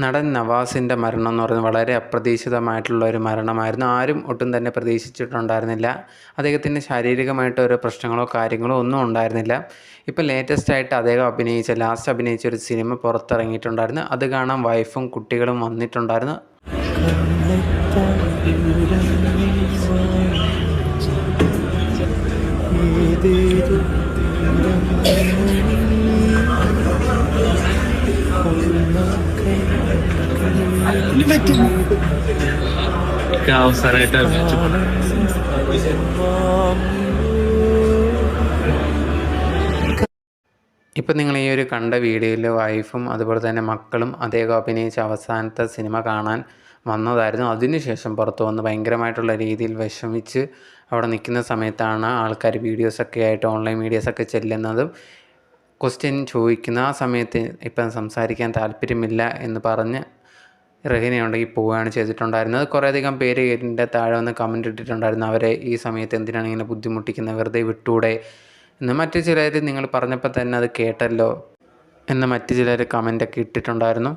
നടൻ നവാസിന്റെ മരണം എന്ന് പറയുന്നത് വളരെ അപ്രതീക്ഷിതമായിട്ടുള്ള ഒരു മരണമായിരുന്നു. ആരും ഒട്ടും തന്നെ പ്രതീക്ഷിച്ചിട്ടുണ്ടായിരുന്നില്ല. അദ്ദേഹത്തിന് ശാരീരികമായിട്ട് ഓരോ പ്രശ്നങ്ങളോ കാര്യങ്ങളോ ഒന്നും ഉണ്ടായിരുന്നില്ല. ഇപ്പോൾ ലേറ്റസ്റ്റ് ആയിട്ട് അദ്ദേഹം അഭിനയിച്ച ലാസ്റ്റ് അഭിനയിച്ച ഒരു സിനിമ പുറത്തിറങ്ങിയിട്ടുണ്ടായിരുന്നു. അത് കാണാൻ വൈഫും കുട്ടികളും വന്നിട്ടുണ്ടായിരുന്നു. ഇപ്പം നിങ്ങൾ ഈ ഒരു കണ്ട വീഡിയോയിൽ വൈഫും അതുപോലെ തന്നെ മക്കളും അദ്ദേഹം അഭിനയിച്ച അവസാനത്തെ സിനിമ കാണാൻ വന്നതായിരുന്നു. അതിനുശേഷം പുറത്തു വന്ന് ഭയങ്കരമായിട്ടുള്ള രീതിയിൽ വിഷമിച്ച് അവിടെ നിൽക്കുന്ന സമയത്താണ് ആൾക്കാർ വീഡിയോസൊക്കെ ആയിട്ട് ഓൺലൈൻ മീഡിയസൊക്കെ ചെല്ലുന്നതും ക്വസ്റ്റ്യൻ ചോദിക്കുന്ന ആ സമയത്ത് ഇപ്പം സംസാരിക്കാൻ താല്പര്യമില്ല എന്ന് പറഞ്ഞ് റഹീനയുണ്ടെങ്കിൽ പോവുകയാണ് ചെയ്തിട്ടുണ്ടായിരുന്നത്. കുറേയധികം പേര് ഇതിന്റെ താഴെ വന്ന് കമന്റ് ഇട്ടിട്ടുണ്ടായിരുന്നു. അവരെ ഈ സമയത്ത് എന്തിനാണ് ഇങ്ങനെ ബുദ്ധിമുട്ടിക്കുന്നത്? വെറുതെ വിട്ടൂടെ? എന്ന് മറ്റു ചിലർ നിങ്ങൾ പറഞ്ഞപ്പോൾ തന്നെ അത് കേട്ടല്ലോ എന്ന് മറ്റു ചിലർ കമന്റൊക്കെ ഇട്ടിട്ടുണ്ടായിരുന്നു.